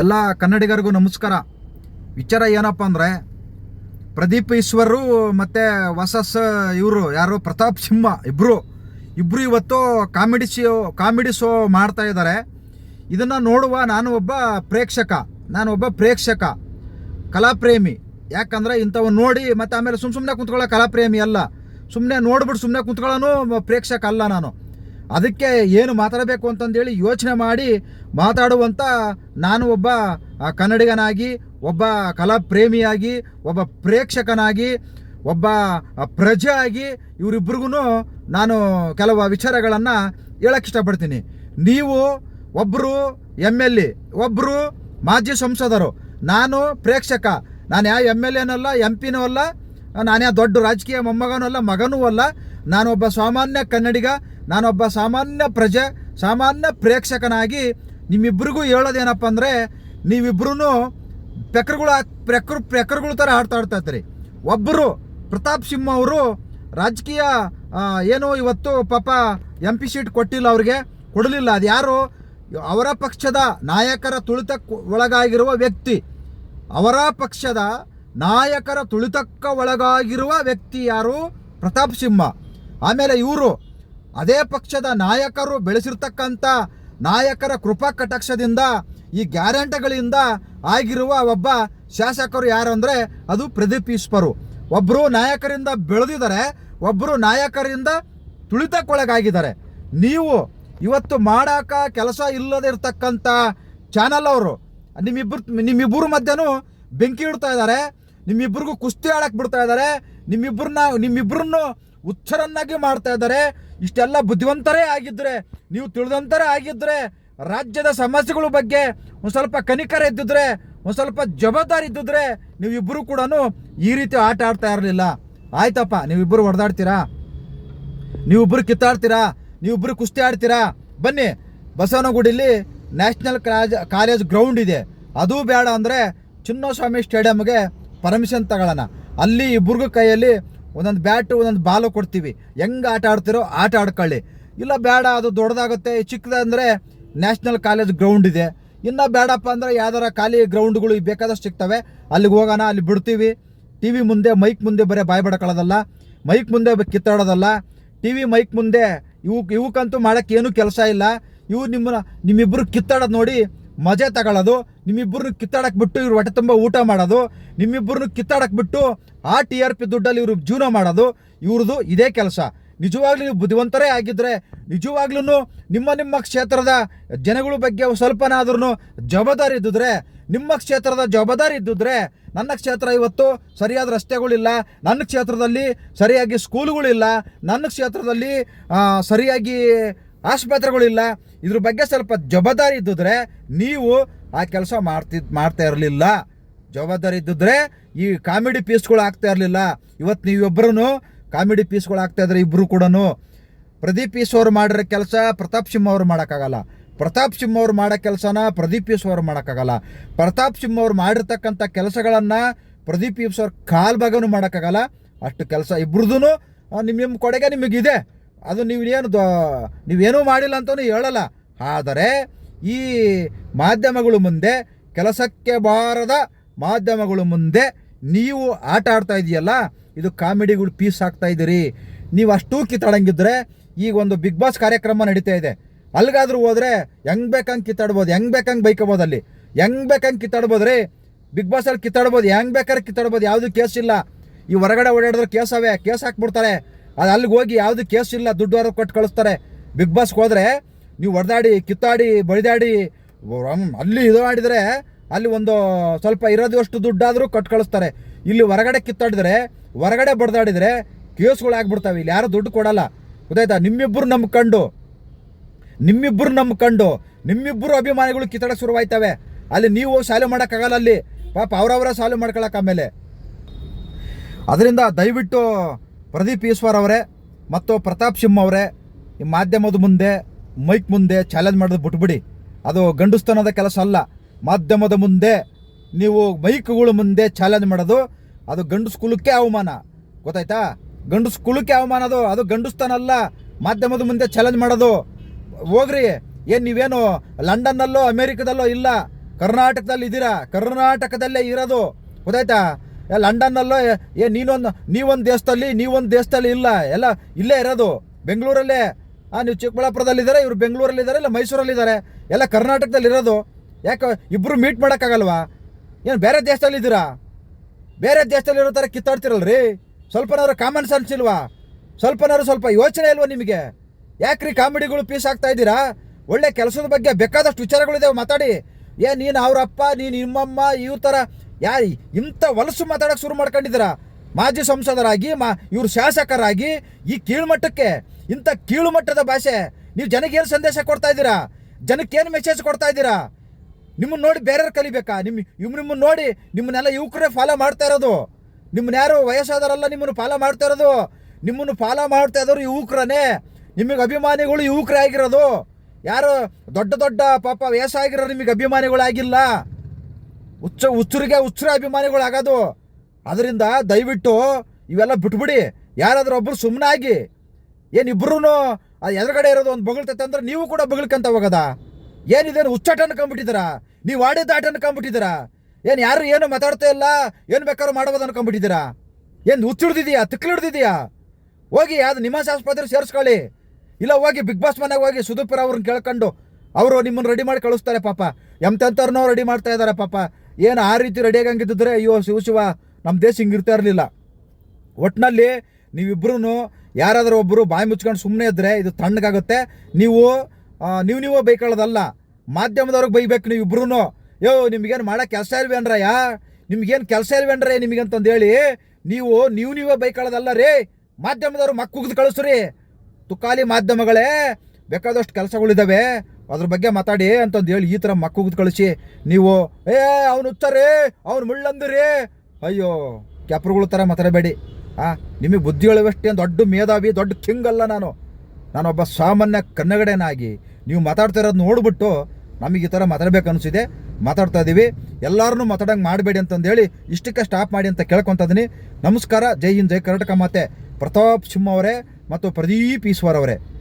ಎಲ್ಲ ಕನ್ನಡಿಗರಿಗೂ ನಮಸ್ಕಾರ. ವಿಚಾರ ಏನಪ್ಪ ಅಂದರೆ, ಪ್ರದೀಪ್ ಈಶ್ವರು ಮತ್ತು ವಸಸ್ ಇವರು, ಯಾರು ಪ್ರತಾಪ್ ಸಿಂಹ ಇಬ್ಬರು ಇಬ್ಬರು ಇವತ್ತು ಕಾಮಿಡಿ ಶೋ ಕಾಮಿಡಿ ಶೋ ಮಾಡ್ತಾ ಇದ್ದಾರೆ. ಇದನ್ನು ನೋಡುವ ನಾನು ಒಬ್ಬ ಪ್ರೇಕ್ಷಕ, ನಾನು ಒಬ್ಬ ಪ್ರೇಕ್ಷಕ, ಕಲಾಪ್ರೇಮಿ. ಯಾಕಂದರೆ ಇಂಥವ್ ನೋಡಿ ಮತ್ತು ಆಮೇಲೆ ಸುಮ್ಮ ಸುಮ್ಮನೆ ಕುಂತ್ಕೊಳ್ಳೋ ಕಲಾಪ್ರೇಮಿ ಅಲ್ಲ. ಸುಮ್ಮನೆ ನೋಡ್ಬಿಟ್ಟು ಸುಮ್ಮನೆ ಕುಂತ್ಕೊಳ್ಳೋನು ಪ್ರೇಕ್ಷಕ ಅಲ್ಲ ನಾನು. ಅದಕ್ಕೆ ಏನು ಮಾತಾಡಬೇಕು ಅಂತಂದೇಳಿ ಯೋಚನೆ ಮಾಡಿ ಮಾತಾಡುವಂಥ ನಾನು ಒಬ್ಬ ಕನ್ನಡಿಗನಾಗಿ, ಒಬ್ಬ ಕಲಾ ಪ್ರೇಮಿಯಾಗಿ ಒಬ್ಬ ಪ್ರೇಕ್ಷಕನಾಗಿ, ಒಬ್ಬ ಪ್ರಜೆ ಆಗಿ ಇವರಿಬ್ರಿಗೂ ನಾನು ಕೆಲವು ವಿಚಾರಗಳನ್ನು ಹೇಳಕ್ಕೆ ಇಷ್ಟಪಡ್ತೀನಿ. ನೀವು ಒಬ್ಬರು ಎಂ ಎಲ್ ಎ ಒಬ್ಬರು ಮಾಜಿ ಸಂಸದರು, ನಾನು ಪ್ರೇಕ್ಷಕ, ನಾನು ಯಾವ ಎಂ ಎಲ್ ಎನಲ್ಲ, ಎಂ ಪಿನೂ ಅಲ್ಲ, ನಾನು ಯಾವ ದೊಡ್ಡ ರಾಜಕೀಯ ಮೊಮ್ಮಗನೂ ಅಲ್ಲ, ಮಗನೂ ಅಲ್ಲ, ನಾನೊಬ್ಬ ಸಾಮಾನ್ಯ ಕನ್ನಡಿಗ ನಾನೊಬ್ಬ ಸಾಮಾನ್ಯ ಪ್ರಜೆ, ಸಾಮಾನ್ಯ ಪ್ರೇಕ್ಷಕನಾಗಿ ನಿಮ್ಮಿಬ್ಬರಿಗೂ ಹೇಳೋದೇನಪ್ಪ ಅಂದರೆ ನೀವಿಬ್ಬರೂ ಪೆಕ್ರಗಳು ಪೆಕ್ರ ಪೆಕ್ರಗಳ ಥರ ಆಡ್ತಾ ಆಡ್ತಾ ಒಬ್ಬರು ಪ್ರತಾಪ್ ಸಿಂಹ ಅವರು ರಾಜಕೀಯ ಏನು ಇವತ್ತು ಪಾಪ ಎಂ ಪಿ ಸೀಟ್ ಕೊಟ್ಟಿಲ್ಲ ಅವ್ರಿಗೆ, ಕೊಡಲಿಲ್ಲ. ಅದು ಯಾರು? ಅವರ ಪಕ್ಷದ ನಾಯಕರ ತುಳಿತಕ್ಕೆ ಒಳಗಾಗಿರುವ ವ್ಯಕ್ತಿ. ಅವರ ಪಕ್ಷದ ನಾಯಕರ ತುಳಿತಕ್ಕ ಒಳಗಾಗಿರುವ ವ್ಯಕ್ತಿ ಯಾರು? ಪ್ರತಾಪ್ ಸಿಂಹ. ಆಮೇಲೆ ಇವರು ಅದೇ ಪಕ್ಷದ ನಾಯಕರು ಬೆಳೆಸಿರ್ತಕ್ಕಂಥ ನಾಯಕರ ಕೃಪಾ ಕಟಾಕ್ಷದಿಂದ ಈ ಗ್ಯಾರಂಟಿಗಳಿಂದ ಆಗಿರುವ ಒಬ್ಬ ಶಾಸಕರು ಯಾರು ಅಂದರೆ ಅದು ಪ್ರದೀಪ್ ಈಶ್ವರು. ಒಬ್ಬರು ನಾಯಕರಿಂದ ಬೆಳೆದಿದ್ದಾರೆ ಒಬ್ಬರು ನಾಯಕರಿಂದ ತುಳಿತಕ್ಕೊಳಗಾಗಿದ್ದಾರೆ. ನೀವು ಇವತ್ತು ಮಾಡಾಕ ಕೆಲಸ ಇಲ್ಲದೆ ಇರತಕ್ಕಂಥ ಚಾನಲ್ ಅವರು ನಿಮ್ಮಿಬ್ಬರು ನಿಮ್ಮಿಬ್ಬರು ಮಧ್ಯನೂ ಬೆಂಕಿ ಇಡ್ತಾ ಇದ್ದಾರೆ ನಿಮ್ಮಿಬ್ಬರಿಗೂ ಕುಸ್ತಿ ಆಡಕ್ಕೆ ಬಿಡ್ತಾ ಇದ್ದಾರೆ ನಿಮ್ಮಿಬ್ಬರನ್ನ ನಿಮ್ಮಿಬ್ಬರನ್ನು ಹುಚ್ಚರನ್ನಾಗಿ ಮಾಡ್ತಾ ಇದ್ದಾರೆ. ಇಷ್ಟೆಲ್ಲ ಬುದ್ಧಿವಂತರೇ ಆಗಿದ್ರೆ, ನೀವು ತಿಳಿದಂತರೇ ಆಗಿದ್ರೆ, ರಾಜ್ಯದ ಸಮಸ್ಯೆಗಳ ಬಗ್ಗೆ ಒಂದು ಸ್ವಲ್ಪ ಕನಿಕರ ಇದ್ದಿದ್ರೆ, ಒಂದು ಸ್ವಲ್ಪ ಜವಾಬ್ದಾರಿ ಇದ್ದಿದ್ರೆ ನೀವಿಬ್ಬರು ಕೂಡ ಈ ರೀತಿ ಆಟ ಆಡ್ತಾ ಇರಲಿಲ್ಲ. ಆಯ್ತಪ್ಪ, ನೀವಿಬ್ಬರು ಹೊಡೆದಾಡ್ತೀರಾ? ನೀವಿಬ್ಬರು ಕಿತ್ತಾಡ್ತೀರಾ? ನೀವಿಬ್ಬರು ಕುಸ್ತಿ ಆಡ್ತೀರಾ? ಬನ್ನಿ, ಬಸವನಗುಡಿಲಿ ನ್ಯಾಷನಲ್ ಕಾಲೇಜ್ ಕಾಲೇಜ್ ಗ್ರೌಂಡ್ ಇದೆ. ಅದು ಬೇಡ ಅಂದರೆ ಚಿನ್ನಸ್ವಾಮಿ ಸ್ಟೇಡಿಯಮ್ಗೆ ಪರ್ಮಿಷನ್ ತಗೊಳ್ಳೋಣ. ಅಲ್ಲಿ ಇಬ್ಬರಿಗೂ ಕೈಯಲ್ಲಿ ಒಂದೊಂದು ಬ್ಯಾಟು ಒಂದೊಂದು ಬಾಲು ಕೊಡ್ತೀವಿ. ಹೆಂಗೆ ಆಟ ಆಡ್ತಿರೋ ಆಟ ಆಡ್ಕೊಳ್ಳಿ. ಇಲ್ಲ ಬೇಡ, ಅದು ದೊಡ್ಡದಾಗುತ್ತೆ, ಚಿಕ್ಕದಂದರೆ ನ್ಯಾಷನಲ್ ಕಾಲೇಜ್ ಗ್ರೌಂಡ್ ಇದೆ. ಇನ್ನು ಬೇಡಪ್ಪ ಅಂದರೆ ಯಾವ್ದಾರ ಖಾಲಿ ಗ್ರೌಂಡ್ಗಳು ಬೇಕಾದಷ್ಟು ಸಿಗ್ತವೆ. ಅಲ್ಲಿಗೆ ಹೋಗೋಣ, ಅಲ್ಲಿ ಬಿಡ್ತೀವಿ. ಟಿ ವಿ ಮುಂದೆ ಮೈಕ್ ಮುಂದೆ ಬರೀ ಬಾಯ್ಬಡ್ಕೊಳ್ಳೋದಲ್ಲ ಮೈಕ್ ಮುಂದೆ ಕಿತ್ತಾಡೋದಲ್ಲ. ಟಿ ವಿ ಮೈಕ್ ಮುಂದೆ ಇವು ಇವಕ್ಕಂತೂ ಮಾಡೋಕ್ಕೇನೂ ಕೆಲಸ ಇಲ್ಲ. ಇವು ನಿಮ್ಮನ್ನ ನಿಮ್ಮಿಬ್ಬರು ಕಿತ್ತಾಡೋದು ನೋಡಿ ಮಜೆ ತಗೊಳ್ಳೋದು ನಿಮ್ಮಿಬ್ಬರನ್ನ ಕಿತ್ತಾಡಕ್ಕೆ ಬಿಟ್ಟು ಇವ್ರು ಹೊಟ್ಟೆ ತುಂಬ ಊಟ ಮಾಡೋದು, ನಿಮ್ಮಿಬ್ಬರನ್ನ ಕಿತ್ತಾಡಕ್ಕೆ ಬಿಟ್ಟು ಆ ಟಿ ಆರ್ ಪಿ ದುಡ್ಡಲ್ಲಿ ಇವರು ಜೀವನ ಮಾಡೋದು, ಇವ್ರದ್ದು ಇದೇ ಕೆಲಸ. ನಿಜವಾಗ್ಲೂ ನೀವು ಬುದ್ಧಿವಂತರೇ ಆಗಿದ್ರೆ ನಿಜವಾಗ್ಲೂ ನಿಮ್ಮ ನಿಮ್ಮ ಕ್ಷೇತ್ರದ ಜನಗಳ ಬಗ್ಗೆ ಸ್ವಲ್ಪನಾದ್ರೂ ಜವಾಬ್ದಾರಿ ಇದ್ದಿದ್ರೆ, ನಿಮ್ಮ ಕ್ಷೇತ್ರದ ಜವಾಬ್ದಾರಿ ಇದ್ದಿದ್ರೆ, ನನ್ನ ಕ್ಷೇತ್ರ ಇವತ್ತು ಸರಿಯಾದ ರಸ್ತೆಗಳಿಲ್ಲ ನನ್ನ ಕ್ಷೇತ್ರದಲ್ಲಿ ಸರಿಯಾಗಿ ಸ್ಕೂಲ್ಗಳಿಲ್ಲ ನನ್ನ ಕ್ಷೇತ್ರದಲ್ಲಿ ಸರಿಯಾಗಿ ಆಸ್ಪತ್ರೆಗಳಿಲ್ಲ. ಇದ್ರ ಬಗ್ಗೆ ಸ್ವಲ್ಪ ಜವಾಬ್ದಾರಿ ಇದ್ದಿದ್ರೆ ನೀವು ಆ ಕೆಲಸ ಮಾಡ್ತಿದ್ ಮಾಡ್ತಾ ಇರಲಿಲ್ಲ. ಜವಾಬ್ದಾರಿ ಇದ್ದಿದ್ರೆ ಈ ಕಾಮಿಡಿ ಪೀಸ್ಗಳು ಆಗ್ತಾ ಇರಲಿಲ್ಲ. ಇವತ್ತು ನೀವಿಬ್ಬರೂ ಕಾಮಿಡಿ ಪೀಸ್ಗಳು ಆಗ್ತಾ ಇದ್ರೆ ಇಬ್ಬರು ಕೂಡ ಪ್ರದೀಪ್ ಅವ್ರು ಮಾಡಿರೋ ಕೆಲಸ ಪ್ರತಾಪ್ ಸಿಂಹ ಅವ್ರು ಮಾಡೋಕ್ಕಾಗಲ್ಲ. ಪ್ರತಾಪ್ ಸಿಂಹ ಅವ್ರು ಮಾಡೋ ಕೆಲಸನ ಪ್ರದೀಪ್ ಈಶ್ವರ್ ಅವ್ರು ಮಾಡೋಕ್ಕಾಗಲ್ಲ. ಪ್ರತಾಪ್ ಸಿಂಹ ಅವ್ರು ಮಾಡಿರ್ತಕ್ಕಂಥ ಕೆಲಸಗಳನ್ನು ಪ್ರದೀಪ್ ಈಶ್ವರ್ ಕಾಲ್ ಭಾಗನೂ ಮಾಡೋಕ್ಕಾಗಲ್ಲ. ಅಷ್ಟು ಕೆಲಸ ಇಬ್ರದ್ದು ನಿಮ್ಮ ನಿಮ್ಮ ಕೊಡುಗೆ ನಿಮಗಿದೆ. ಅದು ನೀವು ಏನು ನೀವೇನೂ ಮಾಡಿಲ್ಲ ಅಂತಲೂ ಹೇಳಲ್ಲ. ಆದರೆ ಈ ಮಾಧ್ಯಮಗಳು ಮುಂದೆ, ಕೆಲಸಕ್ಕೆ ಬಾರದ ಮಾಧ್ಯಮಗಳು ಮುಂದೆ ನೀವು ಆಟ ಆಡ್ತಾ ಇದೆಯಲ್ಲ, ಇದು ಕಾಮಿಡಿಗಳು ಪೀಸ್ ಆಗ್ತಾ ಇದ್ದೀರಿ ನೀವು ಅಷ್ಟೂ ಕಿತ್ತಾಡಂಗಿದ್ರೆ ಈಗ ಒಂದು ಬಿಗ್ ಬಾಸ್ ಕಾರ್ಯಕ್ರಮ ನಡೀತಾ ಇದೆ. ಅಲ್ಲಿಗಾದ್ರೂ ಹೋದ್ರೆ ಹೆಂಗ್ ಬೇಕಂಗೆ ಕಿತ್ತಾಡ್ಬೋದು, ಹೆಂಗ್ ಬೇಕಂಗೆ ಬೈಕೋಬೋದು ಅಲ್ಲಿ. ಹೆಂಗ್ ಬೇಕಂಗೆ ಕಿತ್ತಾಡ್ಬೋದು ರೀ ಬಿಗ್ ಬಾಸ್ ಅಲ್ಲಿ ಕಿತ್ತಾಡ್ಬೋದು, ಹೆಂಗ್ ಬೇಕಾದ್ರೆ ಕಿತ್ತಾಡ್ಬೋದು, ಯಾವುದು ಕೇಸ್ ಇಲ್ಲ. ಈ ಹೊರಗಡೆ ಓಡಾಡಿದ್ರೆ ಕೇಸ್ ಅವೆ, ಕೇಸ್ ಹಾಕ್ಬಿಡ್ತಾರೆ. ಅದು ಅಲ್ಲಿಗೆ ಹೋಗಿ ಯಾವುದು ಕೇಸ್ ಇಲ್ಲ, ದುಡ್ಡು ಕೊಟ್ಟು ಕಳಿಸ್ತಾರೆ. ಬಿಗ್ ಬಾಸ್ಗೆ ಹೋದ್ರೆ ನೀವು ಹೊಡೆದಾಡಿ ಕಿತ್ತಾಡಿ ಬಳಿದಾಡಿ ಅಲ್ಲಿ ಇದು ಮಾಡಿದರೆ ಅಲ್ಲಿ ಒಂದು ಸ್ವಲ್ಪ ಇರೋದಷ್ಟು ದುಡ್ಡಾದರೂ ಕೊಟ್ಟು ಕಳಿಸ್ತಾರೆ. ಇಲ್ಲಿ ಹೊರಗಡೆ ಕಿತ್ತಾಡಿದ್ರೆ, ಹೊರಗಡೆ ಬಡ್ದಾಡಿದ್ರೆ ಕೇಸ್ಗಳಾಗ್ಬಿಡ್ತಾವೆ ಇಲ್ಲಿ ಯಾರು ದುಡ್ಡು ಕೊಡಲ್ಲ. ಗೊತ್ತಾಯ್ತಾ? ನಿಮ್ಮಿಬ್ಬರು ನಂಬ್ಕೊಂಡು ನಿಮ್ಮಿಬ್ಬರು ನಂಬ್ಕೊಂಡು ನಿಮ್ಮಿಬ್ಬರು ಅಭಿಮಾನಿಗಳು ಕಿತ್ತಾಡಕ್ಕೆ ಶುರುವಾಯ್ತವೆ. ಅಲ್ಲಿ ನೀವು ಸಾಲು ಮಾಡೋಕ್ಕಾಗಲ್ಲ ಅಲ್ಲಿ. ಪಾಪ ಅವರವರ ಸಾಲು ಮಾಡ್ಕೊಳಕ್ಕೆ ಆಮೇಲೆ. ಅದರಿಂದ ದಯವಿಟ್ಟು ಪ್ರದೀಪ್ ಈಶ್ವರ್ ಅವರೇ, ಮತ್ತು ಪ್ರತಾಪ್ ಸಿಂಹ ಅವರೇ, ಈ ಮಾಧ್ಯಮದ ಮುಂದೆ ಮೈಕ್ ಮುಂದೆ ಚಾಲೆಂಜ್ ಮಾಡೋದು ಬಿಟ್ಬಿಡಿ. ಅದು ಗಂಡುಸ್ತನದ ಕೆಲಸ ಅಲ್ಲ. ಮಾಧ್ಯಮದ ಮುಂದೆ, ನೀವು ಮೈಕ್ಗಳ ಮುಂದೆ ಚಾಲೆಂಜ್ ಮಾಡೋದು, ಅದು ಗಂಡು ಸ್ಕೂಲಕ್ಕೆ ಅವಮಾನ. ಗೊತ್ತಾಯ್ತಾ? ಗಂಡು ಸ್ಕೂಲಕ್ಕೆ ಅವಮಾನ ಅದು ಅದು ಗಂಡುಸ್ತನ ಅಲ್ಲ ಮಾಧ್ಯಮದ ಮುಂದೆ ಚಾಲೆಂಜ್ ಮಾಡೋದು. ಹೋಗ್ರಿ, ಏನು ನೀವೇನು ಲಂಡನ್ನಲ್ಲೋ, ಅಮೇರಿಕದಲ್ಲೋ ಇಲ್ಲ, ಕರ್ನಾಟಕದಲ್ಲಿ ಇದ್ದೀರಾ? ಕರ್ನಾಟಕದಲ್ಲೇ ಇರೋದು. ಗೊತ್ತಾಯ್ತಾ? ಲಂಡನ್ನಲ್ಲೋ, ಏ- ನೀನೊಂದು, ನೀವೊಂದು ದೇಶದಲ್ಲಿ ನೀವೊಂದು ದೇಶದಲ್ಲಿ ಇಲ್ಲ. ಎಲ್ಲ ಇಲ್ಲೇ ಇರೋದು. ಬೆಂಗಳೂರಲ್ಲೇ. ಹಾಂ ನೀವು ಚಿಕ್ಕಬಳ್ಳಾಪುರದಲ್ಲಿದ್ದಾರೆ, ಇವರು ಬೆಂಗಳೂರಲ್ಲಿದ್ದಾರೆ, ಇಲ್ಲ ಮೈಸೂರಲ್ಲಿದ್ದಾರೆ. ಎಲ್ಲ ಕರ್ನಾಟಕದಲ್ಲಿ ಇರೋದು. ಯಾಕೆ ಇಬ್ಬರು ಮೀಟ್ ಮಾಡೋಕ್ಕಾಗಲ್ವಾ? ಏನು, ಬೇರೆ ದೇಶದಲ್ಲಿದ್ದೀರಾ ಬೇರೆ ದೇಶದಲ್ಲಿ ಇರೋ ಥರ ಕಿತ್ತಾಡ್ತಿರಲ್ರಿ? ಸ್ವಲ್ಪನಾದ್ರು ಕಾಮನ್ ಸೆನ್ಸ್ ಇಲ್ವಾ? ಸ್ವಲ್ಪನಾದ್ರು ಸ್ವಲ್ಪ ಯೋಚನೆ ಇಲ್ವಾ ನಿಮಗೆ? ಯಾಕ್ರಿ ಕಾಮಿಡಿಗಳು ಪೀಸ್ ಆಗ್ತಾ ಇದ್ದೀರಾ? ಒಳ್ಳೆ ಕೆಲಸದ ಬಗ್ಗೆ ಬೇಕಾದಷ್ಟು ವಿಚಾರಗಳಿದಾವೆ, ಮಾತಾಡಿ. ಏ, ನೀನು ಅವರಪ್ಪ, ನೀನು ನಿಮ್ಮಮ್ಮ, ಇವ್ರ ಥರ ಯಾರು, ಇಂಥ ವಲಸು ಮಾತಾಡೋಕೆ ಶುರು ಮಾಡ್ಕೊಂಡಿದ್ದೀರಾ? ಮಾಜಿ ಸಂಸದರಾಗಿ, ಮಾ, ಇವ್ರು ಶಾಸಕರಾಗಿ, ಈ ಕೀಳುಮಟ್ಟಕ್ಕೆ, ಇಂಥ ಕೀಳುಮಟ್ಟದ ಭಾಷೆ, ನೀವು ಜನಕ್ಕೆ ಏನು ಸಂದೇಶ ಕೊಡ್ತಾ ಇದ್ದೀರಾ? ಜನಕ್ಕೆ ಏನು ಮೆಸೇಜ್ ಕೊಡ್ತಾ ಇದ್ದೀರಾ? ನಿಮ್ಮನ್ನ ನೋಡಿ ಬೇರೆಯವ್ರು ಕಲಿಬೇಕಾ? ನಿಮ್ಮ ಇವ್ ನಿಮ್ಮನ್ನ ನೋಡಿ ನಿಮ್ಮನ್ನೆಲ್ಲ ಯುವಕರೇ ಫಾಲೋ ಮಾಡ್ತಾ ಇರೋದು. ನಿಮ್ಮನ್ನ ಯಾರು ವಯಸ್ಸಾದವರೆಲ್ಲ ನಿಮ್ಮನ್ನು ಫಾಲೋ ಮಾಡ್ತಾ ಇರೋದು. ನಿಮ್ಮನ್ನು ಫಾಲೋ ಮಾಡ್ತಾ ಇರೋರು ಯುವಕರನ್ನೇ. ನಿಮಗೆ ಅಭಿಮಾನಿಗಳು ಯುವಕರೇ ಆಗಿರೋದು. ಯಾರು ದೊಡ್ಡ ದೊಡ್ಡ ಪಾಪ ವಯಸ್ಸಾಗಿರೋ ನಿಮಗೆ ಅಭಿಮಾನಿಗಳಾಗಿಲ್ಲ. ಹುಚ್ಚ ಹುಚ್ಚರಿಗೆ ಹುಚ್ಚರ ಅಭಿಮಾನಿಗಳಾಗೋದು ಅದರಿಂದ ದಯವಿಟ್ಟು ಇವೆಲ್ಲ ಬಿಟ್ಬಿಡಿ. ಯಾರಾದರೂ ಒಬ್ಬರು ಸುಮ್ಮನೆ ಸುಮ್ಮನಾಗಿ ಏನಿಬ್ರು ಎದುರುಗಡೆ ಇರೋದು ಒಂದು ಬಗಳ್ತೈತೆ ಅಂದ್ರೆ ನೀವು ಕೂಡ ಬಗಳ್ಕಂತ ಹೋಗದ? ಏನಿದೇನು ಹುಚ್ಚಾಟ ಅನ್ಕೊಂಡ್ಬಿಟ್ಟಿದ್ದೀರಾ ನೀವು ಆಡಿದ ಆಟ ಅನ್ಕೊಂಡ್ಬಿಟ್ಟಿದ್ದೀರಾ ಏನು ಯಾರು ಏನು ಮಾತಾಡ್ತಾ ಇಲ್ಲ? ಏನು ಬೇಕಾದ್ರೂ ಮಾಡ್ಬೋದು ಅನ್ಕೊಂಡ್ಬಿಟ್ಟಿದ್ದೀರಾ? ಏನು ಹುಚ್ಚಿಡ್ದಿದ್ಯಾ ತಿಕ್ಲಿಡ್ದಿದ್ಯಾ ಹೋಗಿ ಅದು ನಿಮಾಸ್ ಆಸ್ಪತ್ರೆ ಸೇರಿಸ್ಕೊಳ್ಳಿ. ಇಲ್ಲ ಹೋಗಿ ಬಿಗ್ ಬಾಸ್ ಮನೆಗೆ ಹೋಗಿ ಸುದೀಪರ್ ಅವ್ರನ್ನ ಕೇಳ್ಕೊಂಡು, ಅವರು ನಿಮ್ಮನ್ನು ರೆಡಿ ಮಾಡಿ ಕಳಿಸ್ತಾರೆ ಪಾಪ. ಎಂತೆಂಥವ್ರನ್ನೋ ರೆಡಿ ಮಾಡ್ತಾ ಇದ್ದಾರೆ ಪಾಪ. ಏನು ಆ ರೀತಿ ರೆಡಿ ಆಗಂಗಿದ್ದಿದ್ರೆ ಅಯ್ಯೋ, ಶಿವ ಶಿವ ನಮ್ಮ ದೇಶ ಹಿಂಗಿರ್ತಾ ಇರಲಿಲ್ಲ. ಒಟ್ಟಿನಲ್ಲಿ ನೀವಿಬ್ರು ಯಾರಾದರೂ ಒಬ್ಬರು ಬಾಯಿ ಮುಚ್ಕೊಂಡು ಸುಮ್ಮನೆ ಇದ್ದರೆ ಇದು ತಣ್ಣಗಾಗುತ್ತೆ. ನೀವು ನೀವು ನೀವು ಬೈಕೊಳ್ಳೋದಲ್ಲ. ಮಾಧ್ಯಮದವ್ರಿಗೆ ಬೈಬೇಕು ನೀವು ಯೋ, ನಿಮಗೇನು ಮಾಡೋ ಕೆಲಸ ಇಲ್ವೇನ್ರಯ್ಯ ನಿಮ್ಗೇನು ಕೆಲಸ ಇಲ್ವೇನ್ರೇ ನಿಮಗಂತಂದೇಳಿ? ನೀವು ನೀವು, ನೀವೇ ಬೈಕೊಳ್ಳೋದಲ್ಲ ರೀ. ಮಾಧ್ಯಮದವ್ರು ಮಕ್ಕಳು ಕಳಿಸ್ರಿ. ತುಕಾಲಿ ಮಾಧ್ಯಮಗಳೇ, ಬೇಕಾದಷ್ಟು ಕೆಲಸಗಳಿದ್ದಾವೆ ಅದ್ರ ಬಗ್ಗೆ ಮಾತಾಡಿ ಅಂತಂದು ಹೇಳಿ ಈ ಥರ ಮಕ್ಕಳು ಕಳಿಸಿ. ನೀವು, ಏ, ಅವ್ನು ಹುಚ್ಚರಿ, ಅವ್ನು ಮುಳ್ಳಂದಿರಿ. ಅಯ್ಯೋ, ಕೆಪ್ರಗಳ ಥರ ಮಾತಾಡಬೇಡಿ. ಆ, ನಿಮಗೆ ಬುದ್ಧಿ ಹೇಳುವಷ್ಟೇ ದೊಡ್ಡ ಮೇಧಾವಿ, ದೊಡ್ಡ ಕಿಂಗ್ ಅಲ್ಲ ನಾನು. ನಾನೊಬ್ಬ ಸಾಮಾನ್ಯ ಕನ್ನಡನಾಗಿ. ನೀವು ಮಾತಾಡ್ತಾ ನೋಡಿಬಿಟ್ಟು ನಮಗೆ ಈ ಥರ ಮಾತಾಡ್ಬೇಕು ಅನಿಸಿದೆ. ಮಾತಾಡ್ತಾ ಇದ್ದೀವಿ ಎಲ್ಲರನ್ನೂ ಮಾತಾಡಂಗೆ ಮಾಡಬೇಡಿ ಅಂತಂದೇಳಿ ಇಷ್ಟಕ್ಕೆ ಸ್ಟಾಪ್ ಮಾಡಿ ಅಂತ ಕೇಳ್ಕೊತ ಇದ್ದೀನಿ ನಮಸ್ಕಾರ. ಜೈ ಹಿಂದ್, ಜೈ ಕರ್ನಾಟಕ ಮಾತೆ. ಪ್ರತಾಪ್ ಸಿಂಹ ಅವರೇ ಮತ್ತು ಪ್ರದೀಪ್ ಈಶ್ವರ್ ಅವರೇ.